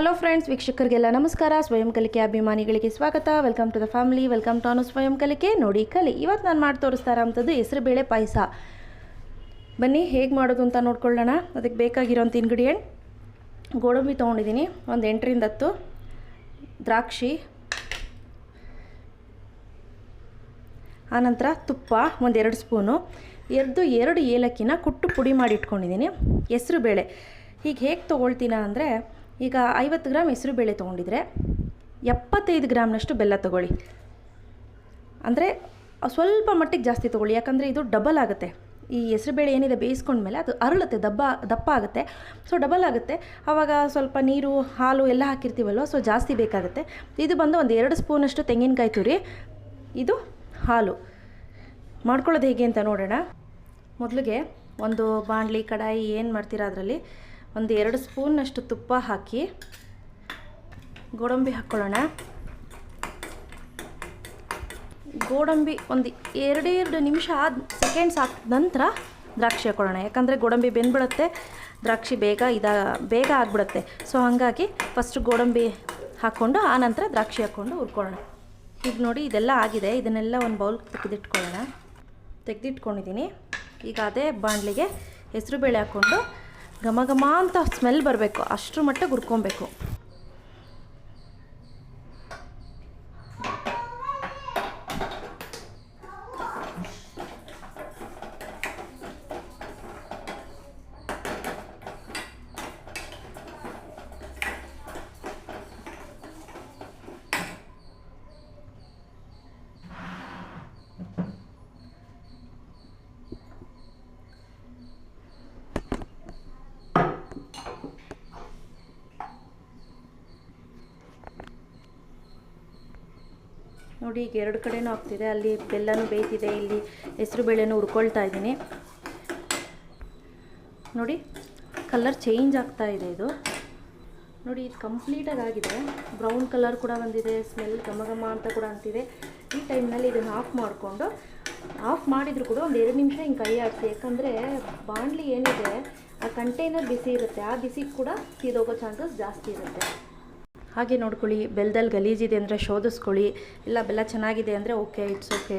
Hello friends ವೀಕ್ಷಕರಿಗೆಲ್ಲ ನಮಸ್ಕಾರ. ಸ್ವಯಂ ಕಲಿಕೆ ಅಭಿಮಾನಿಗಳಿಗೆ ಸ್ವಾಗತ. Welcome to the family welcome to Anu ಸ್ವಯಂ ಕಲಿಕೆ. ನೋಡಿ ಕಲಿ ಇವತ್ತು ನಾನು ಮಾಡಿ ತೋರಿಸ್ತಾ ಇರೋಂಥದ್ದು ಹೆಸರುಬೇಳೆ ಪಾಯಸ. ಬನ್ನಿ, ಹೇಗೆ ಮಾಡೋದು ಅಂತ ನೋಡ್ಕೊಳ್ಳೋಣ. ಅದಕ್ಕೆ ಬೇಕಾಗಿರೋಂಥ ಇಂಗ್ರೀಡಿಯೆಂಟ್ ಗೋಡಂಬಿ ತೊಗೊಂಡಿದ್ದೀನಿ. ಒಂದು ಎಂಟರಿಂದ ಹತ್ತು. ದ್ರಾಕ್ಷಿ. ಆನಂತರ ತುಪ್ಪ ಒಂದೆರಡು ಸ್ಪೂನು. ಎರಡು ಎರಡು ಏಲಕ್ಕಿನ ಕುಟ್ಟು ಪುಡಿ ಮಾಡಿ ಇಟ್ಕೊಂಡಿದ್ದೀನಿ. ಹೆಸ್ರು ಬೇಳೆ. ಈಗ ಹೇಗೆ ತೊಗೊಳ್ತೀನ ಅಂದರೆ ಈಗ ಐವತ್ತು ಗ್ರಾಮ್ ಹೆಸರು ಬೇಳೆ ತೊಗೊಂಡಿದ್ರೆ ಎಪ್ಪತ್ತೈದು ಗ್ರಾಮ್ನಷ್ಟು ಬೆಲ್ಲ ತೊಗೊಳ್ಳಿ. ಅಂದರೆ ಸ್ವಲ್ಪ ಮಟ್ಟಿಗೆ ಜಾಸ್ತಿ ತೊಗೊಳ್ಳಿ, ಯಾಕಂದರೆ ಇದು ಡಬಲ್ ಆಗುತ್ತೆ. ಈ ಹೆಸರುಬೇಳೆ ಏನಿದೆ ಬೇಯಿಸ್ಕೊಂಡ್ಮೇಲೆ ಅದು ಅರಳುತ್ತೆ ದಪ್ಪ ದಪ್ಪ ಆಗುತ್ತೆ. ಸೊ ಡಬಲ್ ಆಗುತ್ತೆ. ಆವಾಗ ಸ್ವಲ್ಪ ನೀರು, ಹಾಲು ಎಲ್ಲ ಹಾಕಿರ್ತೀವಲ್ವ ಸೊ ಜಾಸ್ತಿ ಬೇಕಾಗುತ್ತೆ. ಇದು ಬಂದು ಒಂದು ಎರಡು ಸ್ಪೂನಷ್ಟು ತೆಂಗಿನಕಾಯಿ ತುರಿ, ಇದು ಹಾಲು. ಮಾಡ್ಕೊಳ್ಳೋದು ಹೇಗೆ ಅಂತ ನೋಡೋಣ. ಮೊದಲಿಗೆ ಒಂದು ಬಾಣಲಿ ಕಡಾಯಿ ಏನು ಮಾಡ್ತೀರಾ ಅದರಲ್ಲಿ? ಒಂದು ಎರಡು ಸ್ಪೂನ್ನಷ್ಟು ತುಪ್ಪ ಹಾಕಿ ಗೋಡಂಬಿ ಹಾಕ್ಕೊಳ್ಳೋಣ. ಗೋಡಂಬಿ ಒಂದು ಎರಡೆರಡು ನಿಮಿಷ ಆದ ಸೆಕೆಂಡ್ಸ್ ಹಾಕಿದ ನಂತರ ದ್ರಾಕ್ಷಿ ಹಾಕ್ಕೊಳ್ಳೋಣ. ಯಾಕಂದರೆ ಗೋಡಂಬಿ ಬೆಂದ್ಬಿಡುತ್ತೆ, ದ್ರಾಕ್ಷಿ ಬೇಗ ಇದ, ಬೇಗ ಆಗಿಬಿಡುತ್ತೆ. ಸೊ ಹಾಗಾಗಿ ಫಸ್ಟು ಗೋಡಂಬಿ ಹಾಕ್ಕೊಂಡು ಆನಂತರ ದ್ರಾಕ್ಷಿ ಹಾಕ್ಕೊಂಡು ಹುರ್ಕೊಳ್ಳೋಣ. ಈಗ ನೋಡಿ ಇದೆಲ್ಲ ಆಗಿದೆ. ಇದನ್ನೆಲ್ಲ ಒಂದು ಬೌಲ್ ತೆಗೆದಿಟ್ಕೊಳ್ಳೋಣ. ತೆಗೆದಿಟ್ಕೊಂಡಿದ್ದೀನಿ. ಈಗ ಅದೇ ಬಾಣಲಿಗೆ ಹೆಸರುಬೇಳೆ ಹಾಕ್ಕೊಂಡು ಘಮ ಘಮ ಅಂತ ಸ್ಮೆಲ್ ಬರಬೇಕು. ಅಷ್ಟರ ಮಟ್ಟ ಹುರ್ಕೊಬೇಕು ನೋಡಿ ಈಗ ಎರಡು ಕಡೆನೂ ಆಗ್ತಿದೆ. ಅಲ್ಲಿ ಬೆಲ್ಲನೂ ಬೇಯ್ತಿದೆ. ಇಲ್ಲಿ ಹೆಸರು ಬೇಳೆನೂ ಹುರ್ಕೊಳ್ತಾ ಇದ್ದೀನಿ. ನೋಡಿ, ಕಲರ್ ಚೇಂಜ್ ಆಗ್ತಾ ಇದೆ ಇದು. ನೋಡಿ, ಇದು ಕಂಪ್ಲೀಟಾಗಿ ಆಗಿದೆ. ಬ್ರೌನ್ ಕಲರ್ ಕೂಡ ಬಂದಿದೆ. ಸ್ಮೆಲ್ ಘಮ ಘಮ ಅಂತ ಕೂಡ ಅಂತಿದೆ. ಈ ಟೈಮ್ನಲ್ಲಿ ಇದನ್ನು ಆಫ್ ಮಾಡಿಕೊಂಡು ಆಫ್ ಮಾಡಿದರೂ ಕೂಡ ಒಂದು ಎರಡು ನಿಮಿಷ ಹಿಂಗೆ ಕೈ ಆಡಿಸಿ ಯಾಕಂದರೆ ಬಾಂಡ್ಲಿ ಏನಿದೆ, ಆ ಕಂಟೈನರ್ ಬಿಸಿ ಇರುತ್ತೆ. ಆ ಬಿಸಿ ಕೂಡ ತೀದೋಗೋ ಚಾನ್ಸಸ್ ಜಾಸ್ತಿ ಇರುತ್ತೆ. ಹಾಗೆ ನೋಡ್ಕೊಳ್ಳಿ ಬೆಲ್ದಲ್ಲಿ ಗಲೀಜಿದೆ ಅಂದರೆ ಶೋಧಿಸ್ಕೊಳ್ಳಿ. ಇಲ್ಲ, ಬೆಲ್ಲ ಚೆನ್ನಾಗಿದೆ ಅಂದರೆ ಓಕೆ ಇಟ್ಸ್ ಓಕೆ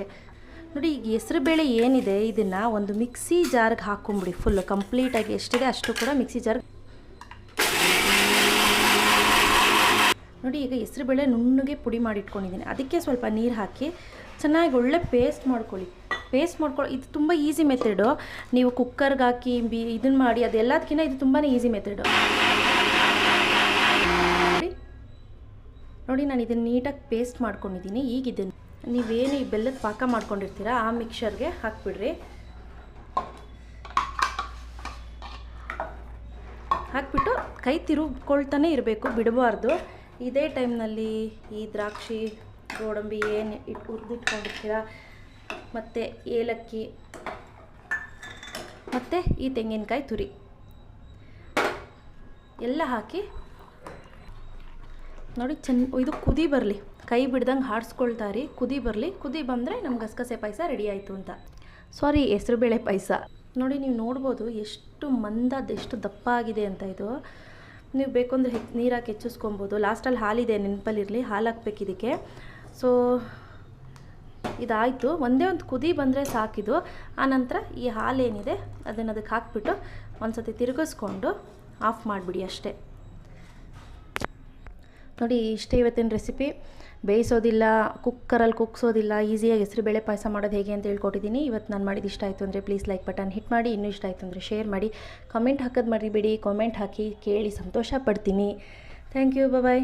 ನೋಡಿ, ಈಗ ಹೆಸರು ಬೇಳೆ ಏನಿದೆ, ಇದನ್ನು ಒಂದು ಮಿಕ್ಸಿ ಜಾರ್ಗೆ ಹಾಕೊಂಬಿಡಿ ಫುಲ್ ಕಂಪ್ಲೀಟಾಗಿ ಎಷ್ಟಿದೆ ಅಷ್ಟು ಕೂಡ ಮಿಕ್ಸಿ ಜಾರ್ ನೋಡಿ, ಈಗ ಹೆಸರು ಬೇಳೆ ನುಣ್ಣಗೆ ಪುಡಿ ಮಾಡಿ ಇಟ್ಕೊಂಡಿದ್ದೀನಿ ಅದಕ್ಕೆ ಸ್ವಲ್ಪ ನೀರು ಹಾಕಿ ಚೆನ್ನಾಗಿ ಒಳ್ಳೆ ಪೇಸ್ಟ್ ಮಾಡ್ಕೊಳ್ಳಿ. ಪೇಸ್ಟ್ ಮಾಡ್ಕೊಳ್ಳಿ ಇದು ತುಂಬ ಈಸಿ ಮೆಥಡು ನೀವು ಕುಕ್ಕರ್ಗೆ ಹಾಕಿ, ಬಿ ಇದನ್ನು ಮಾಡಿ ಅದೆಲ್ಲದಕ್ಕಿಂತ ಇದು ತುಂಬಾ ಈಸಿ ಮೆಥಡು ನೋಡಿ, ನಾನು ಇದನ್ನು ನೀಟಾಗಿ ಪೇಸ್ಟ್ ಮಾಡ್ಕೊಂಡಿದ್ದೀನಿ. ಈಗ ಇದನ್ನು ನೀವೇನು ಈ ಬೆಲ್ಲದ ಪಾಕ ಮಾಡ್ಕೊಂಡಿರ್ತೀರ, ಆ ಮಿಕ್ಸರ್ಗೆ ಹಾಕ್ಬಿಡ್ರಿ. ಹಾಕ್ಬಿಟ್ಟು ಕೈ ತಿರುಗ್ಕೊಳ್ತಾನೆ ಇರಬೇಕು, ಬಿಡಬಾರ್ದು. ಇದೇ ಟೈಮ್ನಲ್ಲಿ ಈ ದ್ರಾಕ್ಷಿ, ಗೋಡಂಬಿ ಏನು ಇಟ್ಟು ಹುರಿದಿಟ್ಕೊಂಡಿರ್ತೀರ, ಮತ್ತು ಏಲಕ್ಕಿ, ಮತ್ತು ಈ ತೆಂಗಿನಕಾಯಿ ತುರಿ. ಎಲ್ಲ ಹಾಕಿ ನೋಡಿ ಚೆನ್ನ ಇದು ಕುದಿ ಬರಲಿ. ಕೈ ಬಿಡ್ದಂಗೆ ಹಾಡಿಸ್ಕೊಳ್ತಾ ರೀ. ಕುದಿ ಬರಲಿ. ಕುದಿ ಬಂದರೆ ನಮ್ಮ ಗಸಗಸೆ ಪಾಯಸ ರೆಡಿ ಆಯಿತು ಅಂತ. ಸಾರಿ ಹೆಸರುಬೇಳೆ ಪಾಯಸ. ನೋಡಿ, ನೀವು ನೋಡ್ಬೋದು ಎಷ್ಟು ಮಂದದ ಎಷ್ಟು ದಪ್ಪ ಆಗಿದೆ ಅಂತ ಇದು. ನೀವು ಬೇಕು ಅಂದರೆ ಹೆಚ್ಚು ನೀರಾಕಿ ಹೆಚ್ಚಿಸ್ಕೊಬೋದು. ಲಾಸ್ಟಲ್ಲಿ ಹಾಲಿದೆ, ನೆನಪಲ್ಲಿರಲಿ. ಹಾಲು ಹಾಕ್ಬೇಕು ಇದಕ್ಕೆ. ಸೊ ಇದಾಯಿತು. ಒಂದೇ ಒಂದು ಕುದಿ ಬಂದರೆ ಸಾಕಿದು. ಆನಂತರ ಈ ಹಾಲೇನಿದೆ, ಅದನ್ನು ಅದಕ್ಕೆ ಹಾಕ್ಬಿಟ್ಟು ಒಂದು ಸತಿ ತಿರುಗಿಸ್ಕೊಂಡು ಆಫ್ ಮಾಡಿಬಿಡಿ ಅಷ್ಟೇ. ನೋಡಿ, ಇಷ್ಟೇ ಇವತ್ತಿನ ರೆಸಿಪಿ ಬೇಯಿಸೋದಿಲ್ಲ ಕುಕ್ಕರಲ್ಲಿ ಕುಗ್ಸೋದಿಲ್ಲ ಈಸಿಯಾಗಿ ಹೆಸರುಬೇಳೆ ಪಾಯಸ ಮಾಡೋದು ಹೇಗೆ ಅಂತ ಹೇಳ್ಕೊಟ್ಟಿದ್ದೀನಿ. ಇವತ್ತು ನಾನು ಮಾಡಿದ ಇಷ್ಟ ಆಯಿತು ಅಂದರೆ ಪ್ಲೀಸ್ ಲೈಕ್ ಬಟನ್ ಹಿಟ್ ಮಾಡಿ, ಇನ್ನೂ ಇಷ್ಟ ಆಯಿತು ಅಂದರೆ ಶೇರ್ ಮಾಡಿ. ಕಮೆಂಟ್ ಹಾಕೋದು ಮರಿಬೇಡಿ ಕಾಮೆಂಟ್ ಹಾಕಿ ಕೇಳಿ ಸಂತೋಷ ಪಡ್ತೀನಿ. Thank you bye